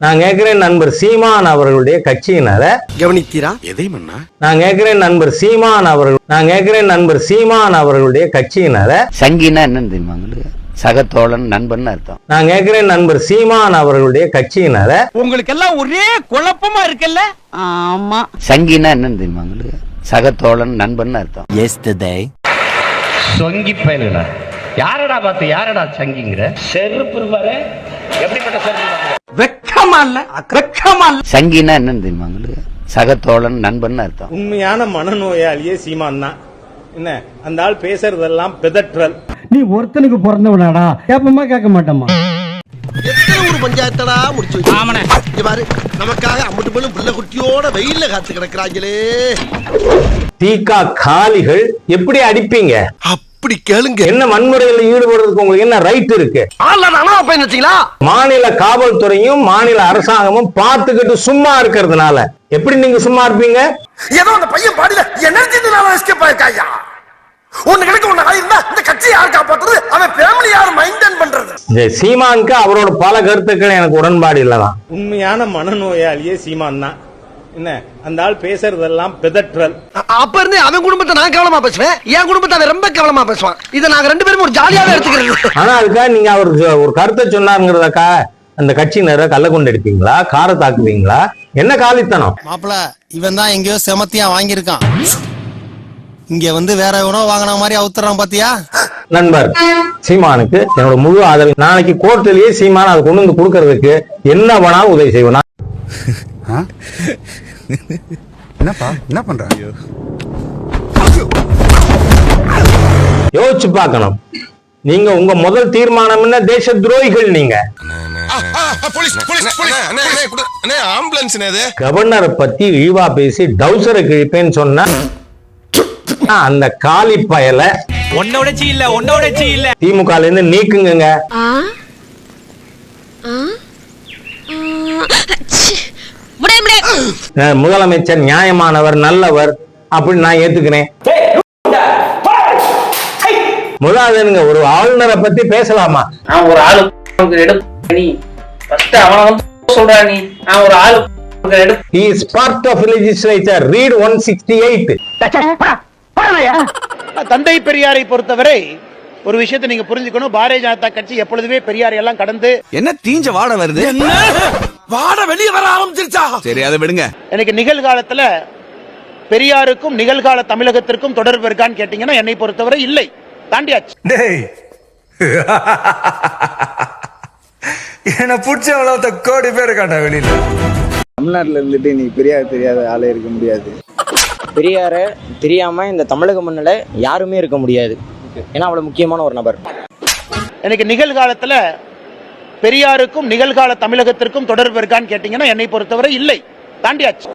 நான் கேட்கிறேன் நண்பர் சீமான் அவர்களுடைய கட்சியினரை. கவனித்தீரா? எதை நான் கேட்கிறேன் நண்பர் சீமான் அவர்கள் நான் கேட்கிறேன் நண்பர் சீமான் அவர்களுடைய கட்சியினரை. சங்கினா என்னன்னு தெரியுமா உங்களுக்கு? சகத்தோழன் நண்பன் அர்த்தம். நான் கேட்கிறேன் நண்பர் சீமான் அவர்களுடைய கட்சியினரை. உங்களுக்கு எல்லாம் ஒரே குழப்பமா இருக்குல்ல? ஆமா. சங்கினா என்னன்னு தெரியுமா உங்களுக்கு? சகத்தோழன் நண்பன் அர்த்தம். சொங்கி பயலுடா. யாரடா பார்த்து யாரடா சங்கிங்கிற? செருப்பு எப்படிப்பட்ட செருப்பு வெக்கமா இல்ல வெக்கமா இல்ல சங்கினா என்னன்னு தெரியுமா உங்களுக்கு? சகத்தோழன் நண்பன் அர்த்தம். உண்மையான மனநோயாளியே சீமான் தான். என்ன? அந்த ஆள் பேசுறதெல்லாம் பிதற்றல். நீ ஒருத்தனுக்கு பிறந்தவனாடா. கேப்பமா கேட்க மாட்டோமா எத்தனை ஒரு பஞ்சாயத்தடா முடிச்சு வச்சு பாரு நமக்காக அம்பட்டு போலும் பிள்ளை குட்டியோட வெயில்ல காத்து கிடக்குறாங்களே தீகா காலிகள் எப்படி அடிப்பீங்க? அப்படி கேளுங்க. என்ன வன்முறையில் ஈடுபடுறதுக்கு உங்களுக்கு என்ன ரைட் இருக்கு? மாநில காவல்துறையும் மாநில அரசாங்கமும் பார்த்துக்கிட்டு சும்மா இருக்கிறதுனால. எப்படி நீங்க சும்மா இருப்பீங்க? ஏதோ அந்த பையன் பாடியில எனர்ஜி எஸ்கேப் ஆயிருக்காயா? ஒண்ணு கிடைக்க ஒண்ணு ஆயிருந்தா இந்த கட்சி யார் காப்பாத்துறது? அவன் ஃபேமிலி யார் மெயின்டைன் பண்றது? இந்த சீமானுக்கு அவரோட பல கருத்துக்கள் எனக்கு உடன்பாடு இல்லதான். உண்மையான மனநோயாளியே சீமான் தான். என்ன? அந்த ஆள் பேசுறதெல்லாம் பிதற்றல். அப்ப இருந்து அவன் குடும்பத்தை நான் கவனமா பேசுவேன் என் குடும்பத்தை அவன் ரொம்ப கவனமா பேசுவான். இதை நாங்க ரெண்டு பேரும் ஒரு ஜாலியாவே எடுத்துக்கிறது. ஆனா அதுக்காக நீங்க அவர் ஒரு கருத்தை சொன்னாருங்கிறதக்கா அந்த கட்சியினரை கள்ள கொண்டு எடுப்பீங்களா காரை தாக்குவீங்களா? என்ன காலித்தனம்? மாப்பிள இவன் தான் எங்கேயோ செமத்தியா வாங்கியிருக்கான். இங்க வந்து வேற எவனோ வாங்கின மாதிரி அவுத்துறான் பாத்தியா? நண்பர் சீமானுக்கு என்னோட முழு ஆதரவு. நாளைக்கு கோர்ட்டிலேயே சீமான் அதை கொண்டு வந்து கொடுக்கறதுக்கு என்ன வேணாலும் உதவி செய்வேன். என்னப்பா? என்ன பண்ற? யோசிச்சு பார்க்கணும். நீங்க உங்க முதல் தீர்மானம் என்ன? தேச துரோகிகள் நீங்க. கவர்னரை பத்தி இழிவா பேசி டவுசரை கிழிப்பேன்னு சொன்னா அந்த காலி பயல ஒன்னோட சீ இல்ல ஒன்னோட சீ இல்ல. திமுக இருந்து நீக்குங்க முதலமைச்சர் நியாயமானவர் நல்லவர் அப்படின்னு நான் ஏத்துக்கிறேன். முதலாவதுங்க ஒரு ஆளுநரை பத்தி பேசலாமா? நான் ஒரு ஆளு எடுப்பு நீ ஃபர்ஸ்ட் அவன வந்து சொல்றா நீ. நான் ஒரு ஆளு he is part of legislature read 168 தந்தை பெரியாரை பொறுத்தவரை ஒரு விஷயத்தை நீங்க புரிஞ்சுக்கணும். பாரதிய ஜனதா கட்சி எப்பொழுதுமே பெரியாரை எல்லாம் கடந்து என்ன தீஞ்ச வாட வருது? வாட வெளிய வர ஆரம்பிச்சிருச்சா? சரி அதை விடுங்க. எனக்கு நிகழ்காலத்துல பெரியாருக்கும் நிகழ்கால தமிழகத்திற்கும் தொடர்பு இருக்கான்னு கேட்டீங்கன்னா என்னை பொறுத்தவரை இல்லை. தாண்டியாச்சு. டேய். என்ன பிடிச்ச கோடி பேர் இருக்காண்டா வெளியில. தமிழ்நாட்டுல இருந்துட்டு நீ பெரியார் தெரியாத ஆளே இருக்க முடியாது. பெரியார தெரியாம இந்த தமிழக மண்ணில் யாருமே இருக்க முடியாது. ஏன்னா அவ்வளவு முக்கியமான ஒரு நபர். எனக்கு நிகழ்காலத்துல பெரியாருக்கும் நிகழ்கால தமிழகத்திற்கும் தொடர்பு இருக்கான்னு கேட்டீங்கன்னா என்னை பொறுத்தவரை இல்லை. தாண்டியாச்சு.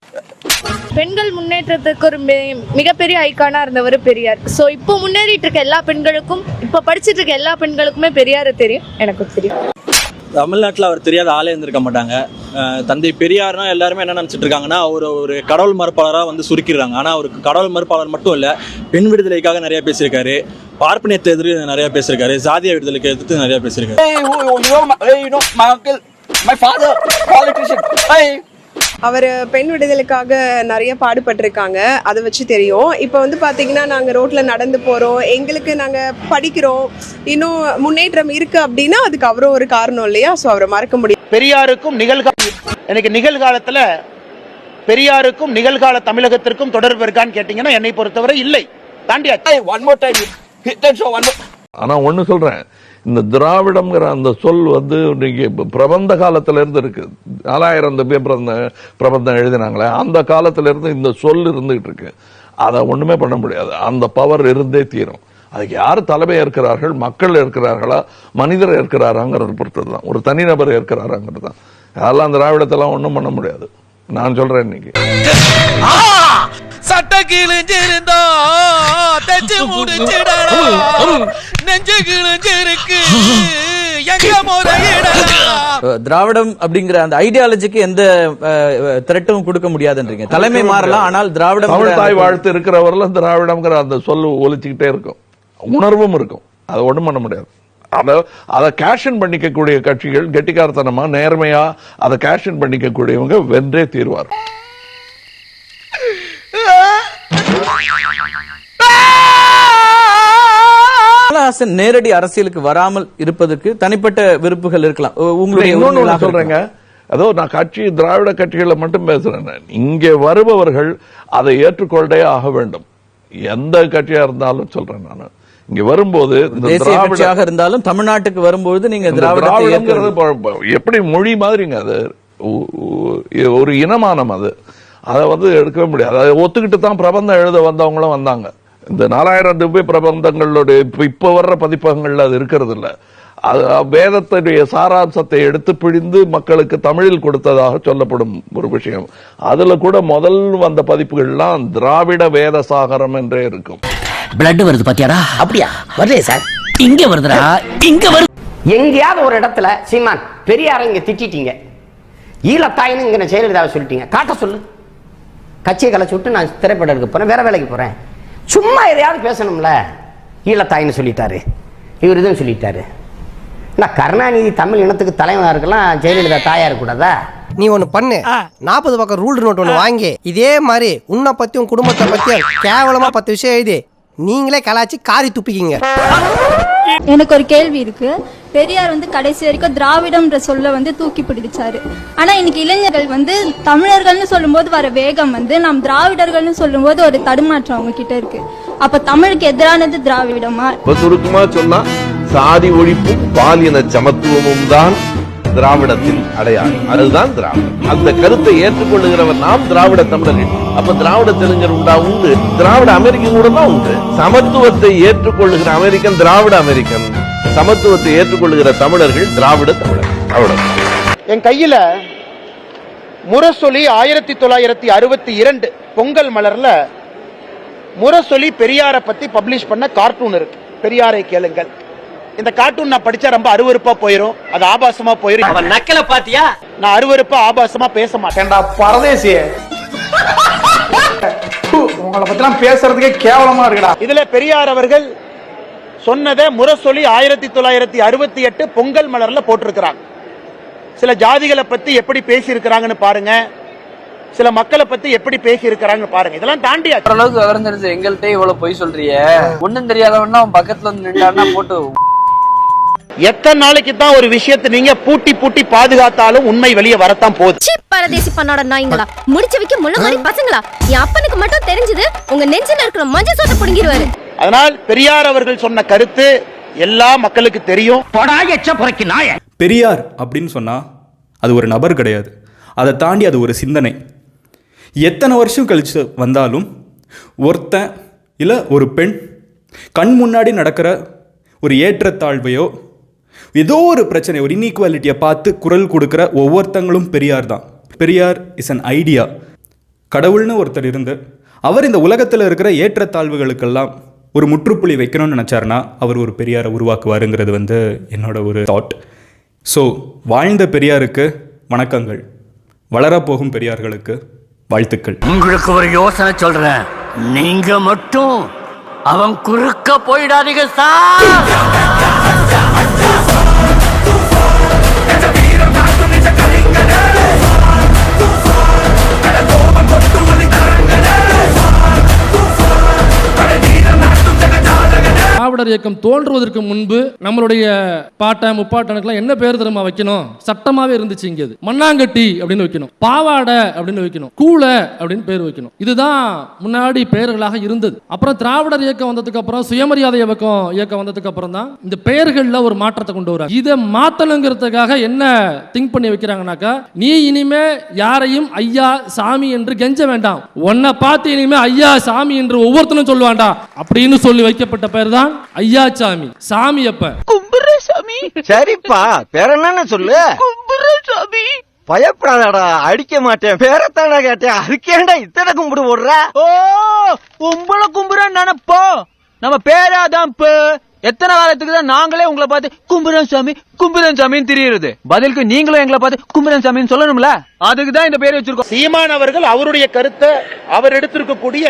பெண்கள் முன்னேற்றத்துக்கு ஒரு மிகப்பெரிய ஐக்கானா இருந்தவர் பெரியார். ஸோ இப்போ முன்னேறிட்டு இருக்க எல்லா பெண்களுக்கும் இப்போ படிச்சிட்டு இருக்க எல்லா பெண்களுக்குமே பெரியார் தெரியும் எனக்கு தெரியும். தமிழ்நாட்டில் அவர் தெரியாத ஆளே இருந்திருக்க மாட்டாங்க. தந்தை பெரியார்னா எல்லாருமே என்ன நினச்சிட்டு இருக்காங்கன்னா அவர் ஒரு கடவுள் மறுப்பாளராக வந்து சுருக்கிடுறாங்க. ஆனால் அவருக்கு கடவுள் மறுப்பாளர் மட்டும் இல்லை பெண் விடுதலைக்காக நிறைய பேசியிருக்காரு. பார்ப்பனியத்தை எதிர்த்து நிறைய பேசியிருக்காரு. சாதிய விடுதலைக்கு எதிர்த்து நிறைய பேசியிருக்காரு. அவர் பெண் விடுதலுக்காக நிறைய பாடுபட்டிருக்காங்க. அதை வச்சு தெரியும். இப்போ வந்து பாத்தீங்கன்னா நாங்க ரோட்ல நடந்து போறோம். எங்களுக்கு நாங்க படிக்கிறோம். இன்னும் முன்னேற்றம் இருக்கு அப்படின்னா அதுக்கு அவரும் ஒரு காரணம் இல்லையா? ஸோ அவரை மறக்க முடியாது. பெரியாருக்கும் நிகழ்கால எனக்கு நிகழ்காலத்துல பெரியாருக்கும் நிகழ்கால தமிழகத்திற்கும் தொடர்பு இருக்கான்னு கேட்டீங்கன்னா என்னை பொறுத்தவரை இல்லை. தாண்டியாச்சு. ஆனா ஒண்ணு சொல்றேன். இந்த திராவிடம்ங்கிற அந்த சொல் வந்து இன்னைக்கு பிரபந்த காலத்துல இருந்து இருக்கு. நாலாயிரம் பேர் பிரபந்த பிரபந்தம் எழுதினாங்களே அந்த காலத்துல இருந்து இந்த சொல் இருந்துகிட்டு இருக்கு. அதை ஒண்ணுமே பண்ண முடியாது. அந்த பவர் இருந்தே தீரும். அதுக்கு யார் தலைமை ஏற்கிறார்கள்? மக்கள் ஏற்கிறார்களா? மனிதர் ஏற்கிறாராங்கிறத பொறுத்தது தான் ஒரு தனிநபர் ஏற்கிறாராங்கிறது தான் அதெல்லாம் திராவிடத்தெல்லாம் ஒன்றும் பண்ண முடியாது. நான் சொல்றேன் இன்னைக்கு. சட்ட கிழிஞ்சிருந்தா தச்சு முடிச்சிடலாம் நெஞ்சு கிழிஞ்சிருக்கு எங்க திராவிடம் அப்படிங்கிற அந்த ஐடியாலஜிக்கு எந்த திரட்டும் கொடுக்க முடியாதுன்றீங்க. தலைமை மாறலாம் ஆனால் திராவிடம் தமிழ் தாய் வாழ்த்து இருக்கிறவரெல்லாம் திராவிடம்ங்கிற அந்த சொல் ஒலிச்சுக்கிட்டே இருக்கும். உணர்வும் இருக்கும். அதை ஒண்ணும் பண்ண முடியாது. அத அதை கேஷன் பண்ணிக்கக்கூடிய கட்சிகள் கெட்டிக்காரத்தனமா நேர்மையா அதை கேஷன் பண்ணிக்கக்கூடியவங்க வென்றே தீர்வார். கமலஹாசன் நேரடி அரசியலுக்கு வராமல் இருப்பதற்கு தனிப்பட்ட விருப்புகள் இருக்கலாம். உங்களுடைய சொல்றேங்க. அதோ நான் கட்சி திராவிட கட்சிகளை மட்டும் பேசுறேன். இங்கே வருபவர்கள் அதை ஏற்றுக்கொண்டே ஆக வேண்டும். எந்த கட்சியா இருந்தாலும் சொல்றேன் நான். இங்க வரும்போது இந்த தேசிய திராவிட கட்சியாக இருந்தாலும் தமிழ்நாட்டுக்கு வரும்போது நீங்க திராவிடங்கிறது எப்படி மொழி மாதிரிங்க அது? ஒரு இனமானம் அது. அதை வந்து எடுக்கவே முடியாது. அதை ஒத்துக்கிட்டு தான் பிரபந்தம் எழுத வந்தவங்களும் வந்தாங்க. இந்த நாலாயிரம் திவ்ய பிரபந்தங்களுடைய இப்ப இப்ப வர்ற பதிப்பகங்கள்ல அது இருக்கிறது இல்ல அது வேதத்துடைய சாராம்சத்தை எடுத்து பிழிந்து மக்களுக்கு தமிழில் கொடுத்ததாக சொல்லப்படும் ஒரு விஷயம். அதுல கூட முதல் வந்த பதிப்புகள்லாம் திராவிட வேத சாகரம் என்றே இருக்கும். பிளட் வருது பாத்தியாடா? அப்படியா? வரலையே சார். இங்க வருதுடா. இங்க வருது எங்கேயாவது ஒரு இடத்துல சீமான் பெரியார இங்க திட்டிட்டீங்க. ஈழத்தாயின்னு இங்க ஜெயலலிதாவை சொல்லிட்டீங்க. காட்ட சொல்லு. கட்சியை கலைச்சு விட்டு நான் திரைப்படம் எடுக்க போறேன் வேற வேலைக்கு போறேன். சும்மா எதையாவது பேசணும்ல. ஈழத்தாயின்னு சொல்லிட்டாரு. இவர் இதுவும் சொல்லிட்டாரு. நான் கருணாநிதி தமிழ் இனத்துக்கு தலைவனா இருக்கலாம் ஜெயலலிதா தாயா இருக்கக்கூடாதா நீ ஒண்ணு பண்ணு. நாற்பது பக்கம் ரூல் நோட் ஒண்ணு வாங்கி இதே மாதிரி உன்னை உன் குடும்பத்தை பத்தி கேவலமா பத்து விஷயம் எழுதி நீங்களே கலாச்சி காரி துப்பிக்கிங்க. எனக்கு ஒரு கேள்வி இருக்கு. பெரியார் வந்து கடைசி வரைக்கும் திராவிடம்ன்ற சொல்ல வந்து தூக்கி பிடிச்சாரு. ஆனா இன்னைக்கு இளைஞர்கள் வந்து தமிழர்கள்னு சொல்லும்போது வர வேகம் வந்து நாம் திராவிடர்கள்னு சொல்லும்போது ஒரு தடுமாற்றம் அவங்க கிட்ட இருக்கு. அப்ப தமிழுக்கு எதிரானது திராவிடமா? சுருக்கமா சொன்னா சாதி ஒழிப்பும் பாலின சமத்துவமும் தான் திராவிடத்தின் அடையாளம். அதுதான் திராவிடம். அந்த கருத்தை ஏற்றுக்கொள்ளுகிறவர் நாம் திராவிட தமிழர்கள். அப்ப திராவிட தெலுங்கர் உண்டா? உண்டு. திராவிட அமெரிக்கன் கூட தான் உண்டு. சமத்துவத்தை ஏற்றுக்கொள்ளுகிற அமெரிக்கன் திராவிட அமெரிக்கன். சமத்துவத்தை ஏற்றுக்கொள்ளுகிற தமிழர்கள் திராவிட தமிழர் அவ்வளவு என் கையில முரசொலி ஆயிரத்தி தொள்ளாயிரத்தி அறுபத்தி இரண்டு பொங்கல் மலர்ல முரசொலி பெரியாரை பத்தி பப்ளிஷ் பண்ண கார்ட்டூன் இருக்கு. பெரியாரை கேளுங்கள். இந்த கார்ட்டூன் நான் படிச்சா ரொம்ப அருவருப்பா போயிரும். அது ஆபாசமா போயிரும். நக்கல பாத்தியா நான் அருவருப்பா ஆபாசமா பேச மாட்டேன். பரதேசிய? உங்களை பத்திலாம் பேசுறதுக்கே கேவலமா இருக்குடா. இதுல பெரியார் அவர்கள் சொன்னதை முரசொலி ஆயிரத்தி தொள்ளாயிரத்தி அறுபத்தி எட்டு பொங்கல் மலர்ல போட்டிருக்கிறாங்க சில ஜாதிகளை பத்தி எப்படி பேசி இருக்கிறாங்கன்னு பாருங்க. சில மக்களை பத்தி எப்படி பேசி இருக்கிறாங்கன்னு பாருங்க. இதெல்லாம் தாண்டியா அளவுக்கு விவரம் தெரிஞ்ச எங்கள்கிட்ட இவ்வளவு பொய் சொல்றிய. ஒண்ணும் தெரியாதவன்னா அவன் பக்கத்துல வந்து நின்றான்னா போட்டு எத்தனை நாளைக்கு தான் ஒரு விஷயத்தை நீங்க பூட்டி பூட்டி பாதுகாத்தாலும் உண்மை வெளியே வரத்தான் போகுது. பரதேசி பண்ணோட நாய்ங்களா? முடிச்சு வைக்க முள்ள மாதிரி பசங்களா? என் அப்பனுக்கு மட்டும் தெரிஞ்சது உங்க நெஞ்சில இருக்கிற மஞ்சள் சோத்தை புடுங்கிடுவாரு. அதனால் பெரியார் அவர்கள் சொன்ன கருத்து எல்லா மக்களுக்கு தெரியும். பெரியார் அப்படின்னு சொன்னா அது ஒரு நபர் கிடையாது. அதை தாண்டி அது ஒரு சிந்தனை. எத்தனை வருஷம் கழிச்சு வந்தாலும் ஒருத்தன் இல்லை ஒரு பெண் கண் முன்னாடி நடக்கிற ஒரு ஏற்றத்தாழ்வையோ ஏதோ ஒரு பிரச்சனை ஒரு இன்இக்வாலிட்டியை பார்த்து குரல் கொடுக்குற ஒவ்வொருத்தங்களும் பெரியார் தான். பெரியார் இஸ் அன் ஐடியா கடவுள்னு ஒருத்தர் இருந்து அவர் இந்த உலகத்தில் இருக்கிற ஏற்றத்தாழ்வுகளுக்கெல்லாம் ஒரு முற்றுப்புள்ளி வைக்கணும்னு நினச்சாருன்னா அவர் ஒரு பெரியாரை உருவாக்குவாருங்கிறது வந்து என்னோட ஒரு தாட் ஸோ வாழ்ந்த பெரியாருக்கு வணக்கங்கள். வளரப்போகும் பெரியார்களுக்கு வாழ்த்துக்கள். உங்களுக்கு ஒரு யோசனை சொல்கிறேன் நீங்கள் மட்டும் அவன் குறுக்க போயிடாதீங்க சார். திராவிடர் இயக்கம் தோன்றுவதற்கு முன்பு நம்மளுடைய பாட்டன் முப்பாட்டனுக்கெல்லாம் என்ன பேர் தெரியுமா வைக்கணும்? சட்டமாவே இருந்துச்சு இங்க மண்ணாங்கட்டி அப்படின்னு வைக்கணும். பாவாடை அப்படின்னு வைக்கணும். கூளை அப்படின்னு பேர் வைக்கணும். இதுதான் முன்னாடி பெயர்களாக இருந்தது. அப்புறம் திராவிடர் இயக்கம் வந்ததுக்கு அப்புறம் சுயமரியாதை இயக்கம் இயக்கம் வந்ததுக்கு அப்புறம் தான் இந்த பெயர்கள்ல ஒரு மாற்றத்தை கொண்டு வராங்க. இதை மாத்தணுங்கிறதுக்காக என்ன திங்க் பண்ணி வைக்கிறாங்கனாக்கா நீ இனிமே யாரையும் ஐயா சாமி என்று கெஞ்ச வேண்டாம். உன்னை பார்த்து இனிமே ஐயா சாமி என்று ஒவ்வொருத்தனும் சொல்லுவாண்டா அப்படின்னு சொல்லி வைக்கப்பட்ட பெயர் தான் ஐயா சாமி சாமி அப்ப. சரிப்பா பேர என்ன சொல்லு. பயப்படாதடா அடிக்க மாட்டேன். பேரத்தாடா கேட்டேன். அதுக்கேண்டா இத்தனை கும்பிடு போடுற ஓ கும்பல கும்புற நினைப்போ. நம்ம பேராதான் எத்தனை காலத்துக்கு தான் நாங்களே உங்களை பார்த்து கும்புரன் சாமி கும்புரன் சாமின்னு தெரியுது பதிலுக்கு நீங்களும் எங்களை பார்த்து கும்புரன் சாமின்னு சொல்லணும்ல? அதுக்கு தான் இந்த பேர் வச்சிருக்கோம். சீமான் அவர்கள் அவருடைய கருத்தை அவர் எடுத்திருக்கக்கூடிய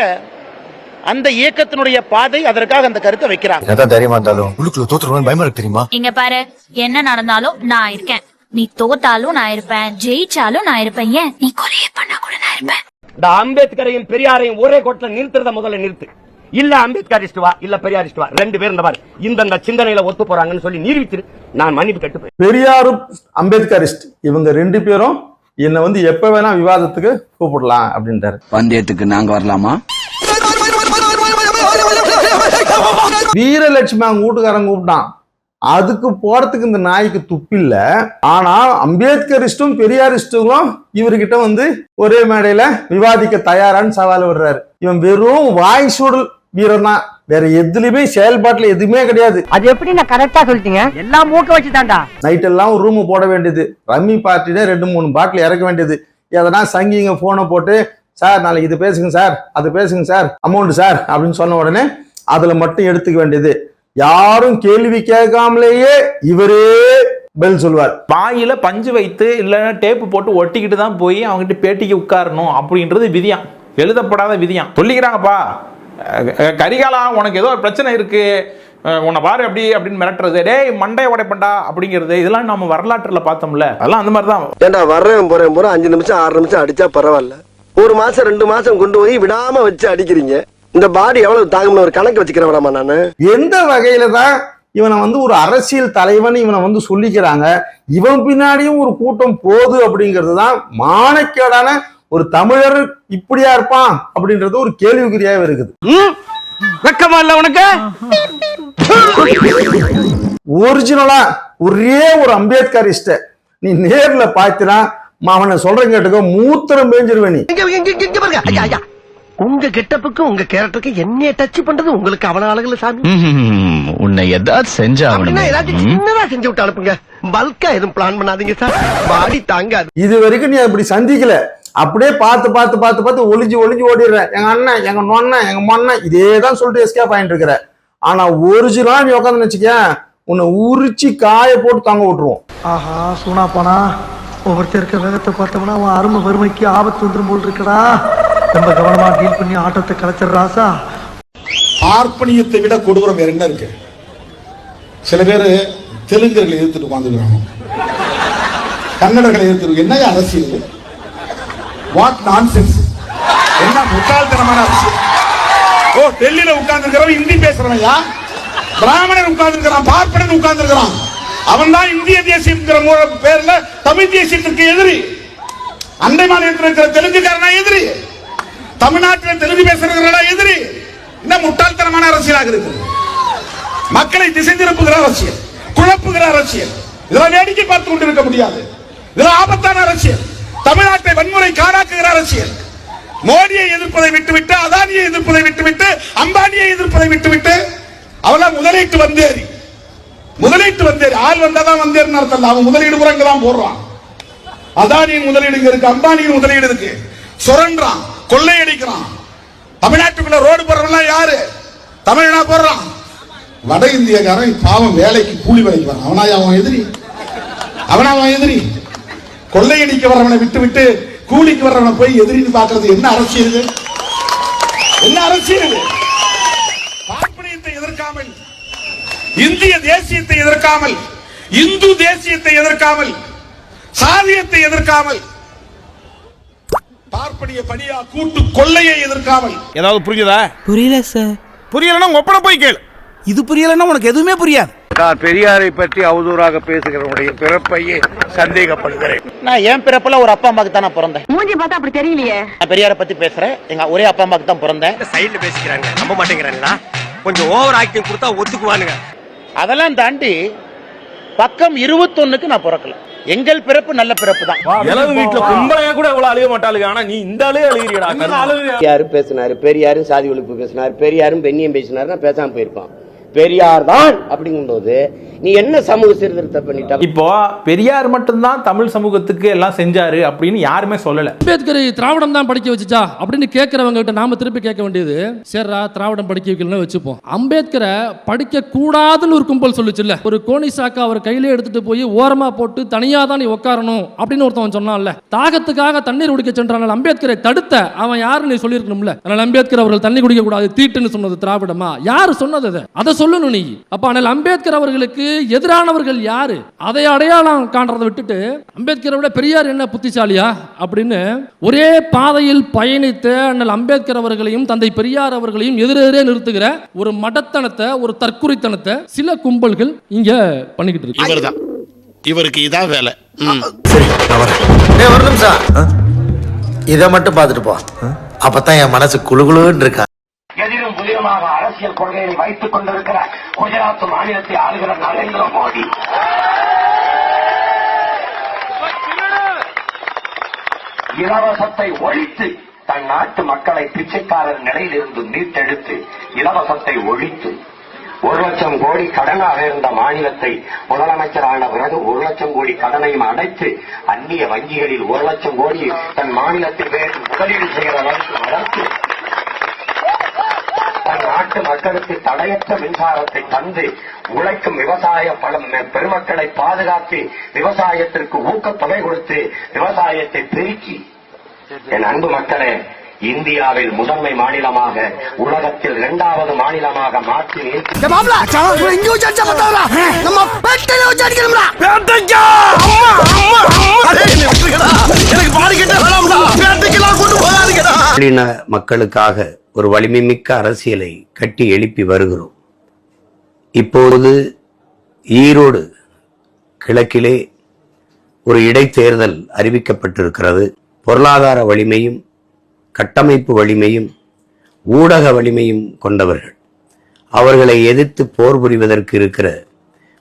அந்த இயக்கத்தினுடைய பாதை அதற்காக அந்த கருத்தை வைக்கிறாங்க. என்னதான் தைரியமா இருந்தாலும் உள்ளுக்குள்ள தோத்துருவான்னு பயமா இருக்கு தெரியுமா? இங்க பாரு என்ன நடந்தாலும் நான் இருக்கேன். நீ தோத்தாலும் நான் இருப்பேன் ஜெயிச்சாலும் நான் இருப்பேன். ஏன்? நீ கொலையே பண்ணா கூட நான் இருப்பேன். இந்த அம்பேத்கரையும் பெரியாரையும் ஒரே கோட்டில் நிறுத்துறத முதல்ல நிறுத்து. இல்ல அம்பேத்கரிஸ்ட் வா இல்ல பெரியாரிஸ்ட் வா. ரெண்டு பேரும் இந்த மாதிரி இந்த சிந்தனையில ஒத்து போறாங்கன்னு சொல்லி நிரூபிச்சிரு நான் மன்னிப்பு கட்டு பெரியாரும் அம்பேத்கரிஸ்ட். இவங்க ரெண்டு பேரும் என்ன வந்து எப்ப வேணா விவாதத்துக்கு கூப்பிடலாம் அப்படின்றாரு. பந்தயத்துக்கு நாங்க வரலாமா? வீரலட்சுமி அவங்க வீட்டுக்காரங்க கூப்பிட்டான். அதுக்கு போறதுக்கு இந்த நாய்க்கு துப்பில்ல ஆனா அம்பேத்கரிஸ்டும் பெரியாரிஸ்டும் இவர்கிட்ட வந்து ஒரே மேடையில விவாதிக்க தயாரான்னு சவால் விடுறாரு. இவன் வெறும் வாய் சூடல் வீரன் தான் வேற எதுலயுமே செயல்பாட்டுல எதுவுமே கிடையாது. அது எப்படி நான் கரெக்டா சொல்லிட்டீங்க? எல்லாம் மூக்க வச்சு தாண்டா நைட் எல்லாம் ஒரு ரூம் போட வேண்டியது. ரம்மி பார்ட்டில ரெண்டு மூணு பாட்டில் இறக்க வேண்டியது. எதனா சங்கிங்க போனை போட்டு சார் நாளைக்கு இது பேசுங்க சார். அது பேசுங்க சார். Amount sir. அப்படின்னு சொன்ன உடனே அதுல மட்டும் எடுத்துக்க வேண்டியது. யாரும் கேள்வி கேட்காமலேயே இவரே பதில் சொல்லுவார் வாயில பஞ்சு வைத்து இல்லைன்னா டேப்பு போட்டு ஒட்டிக்கிட்டு தான் போய் அவங்ககிட்ட பேட்டிக்கு உட்காரணும் அப்படின்றது விதியாம். எழுதப்படாத விதியாம். சொல்லிக்கிறாங்கப்பா கரிகாலா உனக்கு ஏதோ ஒரு பிரச்சனை இருக்கு. அஹ் உன்னை பாரு அப்படி அப்படின்னு மிரட்டுறது. டேய் மண்டைய உடைப்பண்டா அப்படிங்கிறது. இதெல்லாம் நம்ம வரலாற்றுல பார்த்தோம்ல. அதெல்லாம் அந்த மாதிரி தான் ஏண்டா வர்றேன் போறேன் போறேன் அஞ்சு நிமிஷம் ஆறு நிமிஷம் அடிச்சா பரவாயில்ல. ஒரு மாசம் ரெண்டு மாசம் கொண்டு போய் விடாம வச்சு அடிக்கிறீங்க. இந்த பாடி எவ்வளவு தாங்கும்னு ஒரு கணக்கு வச்சுக்கிறவராமா நானு. எந்த வகையில தான் இவனை வந்து ஒரு அரசியல் தலைவன் இவனை வந்து சொல்லிக்கிறாங்க இவன் பின்னாடியும் ஒரு கூட்டம் போகுது அப்படிங்கிறது தான் மானக்கேடான ஒரு தமிழர் இப்படியா இருப்பான் அப்படின்றது ஒரு கேள்விக்குறியாவே இருக்குது. வெக்கமா இல்ல உனக்கு? ஒரிஜினலா ஒரே ஒரு அம்பேத்கரிஸ்ட நீ நேர்ல பாத்தினா அவனை சொல்றேன் கேட்டுக்கோ மூத்திரம் பேஞ்சிருவேன் நீ. உங்க கெட்டப்புக்கு உங்க கேரக்டருக்கு என்னைய டச் பண்றது உங்களுக்கு அவன அழகுல சாமி? உன்னை ஏதாவது செஞ்சா அப்படின்னா ஏதாச்சும் சின்னதா செஞ்சு விட்டு அனுப்புங்க. பல்கா எதுவும் பிளான் பண்ணாதீங்க சார். பாடி தாங்காது. இது வரைக்கும் நீ அப்படி சந்திக்கல. அப்படியே பார்த்து பார்த்து பார்த்து பார்த்து ஒளிஞ்சு ஒளிஞ்சு ஓடிடுற எங்க அண்ணன் எங்க நொண்ணன் எங்க மொண்ணன் இதே தான் சொல்லிட்டு எஸ்கேப் ஆயிட்டு இருக்கிற ஆனா ஒரிஜினலா நீ உட்காந்து வச்சுக்க உன்னை உரிச்சு காய போட்டு தாங்க விட்டுருவோம். ஆஹா சூனா போனா ஒவ்வொருத்தர் இருக்க வேகத்தை பார்த்தோம்னா அவன் அருமை வறுமைக்கு ஆபத்து வந்துரும் போல் இருக்கடா. ரொம்ப கவனமா டீல் பண்ணி ஆட்டத்தை கலைச்சிடுறாசா பார்ப்பனியத்தை விட கொடூரம் வேற என்ன இருக்கு? சில பேர் தெலுங்கர்களை எதிர்த்துட்டு உட்காந்துக்கிறாங்க கன்னடர்களை எதிர்த்து என்ன அரசியல் வாட் நான்சென்ஸ் என்ன முட்டாள்தனமான அரசியல்? ஓ டெல்லியில உட்கார்ந்து இந்தி பேசுறவையா பிராமணன் உட்கார்ந்து இருக்கிறான் பார்ப்பனன் உட்கார்ந்து அவன் தான் இந்திய தேசியங்கிற பேர்ல தமிழ் தேசியத்திற்கு எதிரி. அண்டை மாநிலத்தில் இருக்கிற தெலுங்குக்காரனா எதிரி. தமிழ்நாட்டில் தெலுங்கு பேசுறதுனால எதிரி. என்ன முட்டாள்தனமான அரசியலாக இருக்கு மக்களை திசை திருப்புகிற அரசியல் குழப்புகிற அரசியல். இதெல்லாம் வேடிக்கை பார்த்து கொண்டிருக்க முடியாது. இதெல்லாம் ஆபத்தான அரசியல். தமிழ்நாட்டை வன்முறை காடாக்குகிற அரசியல். மோடியை எதிர்ப்பதை விட்டுவிட்டு அதானியை எதிர்ப்பதை விட்டுவிட்டு அம்பானியை எதிர்ப்பதை விட்டுவிட்டு அவெல்லாம் முதலீட்டு வந்தேறி. முதலீட்டு வந்தேறி. ஆள் வந்தாதான் வந்தேறின்னு அர்த்தம் அவன் முதலீடு கூட தான் போடுறான். அதானியின் முதலீடு இங்க இருக்கு அம்பானியின் முதலீடு இருக்கு. சுரண்டான். கொள்ளையடிக்கிறான். தமிழ்நாட்டுக்குள்ள ரோடு போடுறவன் யாரு? தமிழனா போடுறான். வட இந்தியக்காரன் பாவம் வேலைக்கு கூலி வேலைக்கு வரான். அவனா அவன் எதிரி? அவனா அவன் எதிரி? கொள்ளையடிக்க வர்றவனை விட்டு விட்டு கூலிக்கு வர்றவனை போய் எதிரின்னு பாக்குறது என்ன அரசியல் இது? என்ன அரசியல் இது? பார்ப்பனியத்தை எதிர்க்காமல் இந்திய தேசியத்தை எதிர்க்காமல் இந்து தேசியத்தை எதிர்க்காமல் சாதியத்தை எதிர்க்காமல் பார்ப்பனிய பணியா கூட்டு கொள்ளையை எதிர்க்காமல். ஏதாவது புரிஞ்சுதா? புரியல சார் புரியலன்னா ஒப்பனை போய் கேளு. இது புரியலன்னா உனக்கு எதுவுமே புரியாது. நான் பெரியாரை பற்றி அவதூறாக பேசுகிறவனுடைய பிறப்பையே சந்தேகப்படுகிறேன். நான் என் பிறப்புல ஒரு அப்பா அம்மாக்கு தான் நான் பிறந்தேன். மூஞ்சி பார்த்தா அப்படி தெரியலையே. நான் பெரியாரை பத்தி பேசுறேன். எங்க ஒரே அப்பா அம்மாக்கு தான் பிறந்தேன். சைடுல பேசிக்கிறாங்க நம்ப மாட்டேங்கிறாங்களா கொஞ்சம் ஓவர் ஆக்டிங் கொடுத்தா ஒத்துக்குவானுங்க. அதெல்லாம் தாண்டி பக்கம் இருபத்தொன்னுக்கு நான் பிறக்கல. எங்கள் பிறப்பு நல்ல பிறப்பு தான் இளவு வீட்டுல கும்பலையா கூட இவ்வளவு அழுக மாட்டாளுங்க? ஆனா நீ இந்த ஆளே அழுகிறீடா பெரியாரும் பேசினாரு பெரியாரும் சாதி ஒழிப்பு பேசினாரு பெரியாரும் பெண்ணியம் பேசினாருன்னா பேசாம போயிருப்பான். பெரியார் தான் அப்படிங்கும்போது நீ என்ன சமூக சீர்திருத்தம் பண்ணிட்ட? இப்போ பெரியார் மட்டும்தான் தமிழ் சமூகத்துக்கு எல்லாம் செஞ்சாரு அப்படின்னு யாருமே சொல்லல. அம்பேத்கரை திராவிடம் தான் படிக்க வச்சுச்சா? அப்படின்னு கேட்கறவங்க கிட்ட நாம திருப்பி கேட்க வேண்டியது சரிடா திராவிடம் படிக்க வைக்கலன்னு வச்சுப்போம். அம்பேத்கரை படிக்க கூடாதுன்னு ஒரு கும்பல் சொல்லுச்சுல்ல. ஒரு கோனி சாக்கா அவர் கையிலே எடுத்துட்டு போய் ஓரமா போட்டு தனியா தான் நீ உட்காரணும் அப்படின்னு ஒருத்தவன் சொன்னான்ல. தாகத்துக்காக தண்ணீர் குடிக்க சென்றான் அம்பேத்கரை தடுத்த அவன் யாரு நீ சொல்லியிருக்கணும்ல. அதனால அம்பேத்கர் அவர்கள் தண்ணி குடிக்க கூடாது தீட்டுன்னு சொன்னது திராவிடமா? யாரு சொன்னது அதை? அதை சொல்லணும் நீ. அப்ப ஆனால் அம்பேத்கர் அவர்களுக்கு எதிரானவர்கள் யாரு? அதை அடையாளம் காண்றதை விட்டுட்டு அம்பேத்கரை விட பெரியார் என்ன புத்திசாலியா? அப்படின்னு ஒரே பாதையில் பயணித்த அண்ணல் அம்பேத்கர் அவர்களையும் தந்தை பெரியார் அவர்களையும் எதிரெதிரே நிறுத்துகிற ஒரு மடத்தனத்தை ஒரு தற்குறித்தனத்தை சில கும்பல்கள் இங்க பண்ணிக்கிட்டு இருக்கு. இவர்தான். இவருக்கு இதான் வேலை. ஒரு நிமிஷம். இதை மட்டும் பார்த்துட்டு போ. அப்பதான் என் மனசு குழுகுழுன்னு இருக்கா. எதிரும் புதியமாக அரசியல் கொள்கையை வைத்துக் கொண்டிருக்கிற குஜராத் மாநிலத்தை ஆளுகிற நரேந்திர மோடி. இலவசத்தை ஒழித்து தன் நாட்டு மக்களை பிச்சைக்காரர் நிலையில் இருந்து மீட்டெடுத்து இலவசத்தை ஒழித்து ஒரு லட்சம் கோடி கடனாக இருந்த மாநிலத்தை முதலமைச்சரான பிறகு ஒரு லட்சம் கோடி கடனையும் அடைத்து அந்நிய வங்கிகளில் ஒரு லட்சம் கோடி தன் மாநிலத்தில் வேறு முதலீடு செய்கிற அளவுக்கு வளர்த்து நாட்டு மக்களுக்கு தடையற்ற மின்சாரத்தை தந்து உழைக்கும் விவசாய பலம் பெருமக்களை பாதுகாத்து விவசாயத்திற்கு ஊக்கத்தொகை கொடுத்து விவசாயத்தை பெருக்கி. என் அன்பு மக்களே இந்தியாவில் முதன்மை மாநிலமாக உலகத்தில் இரண்டாவது மாநிலமாக மாற்றி மக்களுக்காக ஒரு வலிமை மிக்க அரசியலை கட்டி எழுப்பி வருகிறோம். இப்பொழுது ஈரோடு கிழக்கிலே ஒரு இடைத்தேர்தல் அறிவிக்கப்பட்டிருக்கிறது. பொருளாதார வலிமையும் கட்டமைப்பு வலிமையும் ஊடக வலிமையும் கொண்டவர்கள். அவர்களை எதிர்த்து போர் புரிவதற்கு இருக்கிற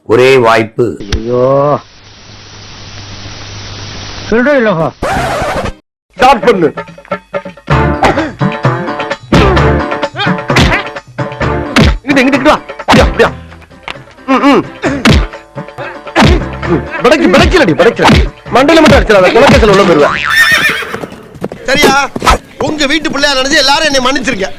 ஒரே வாய்ப்பு ஐயோ. படைக்கு படைக்கலடி படைக்கல மண்டையில மட்டும் அடிச்சிடாத குலக்கேசல் உள்ள போயிருவேன் சரியா? உங்க வீட்டு பிள்ளையா நினைச்சு எல்லாரும் என்னை மன்னிச்சிருக்க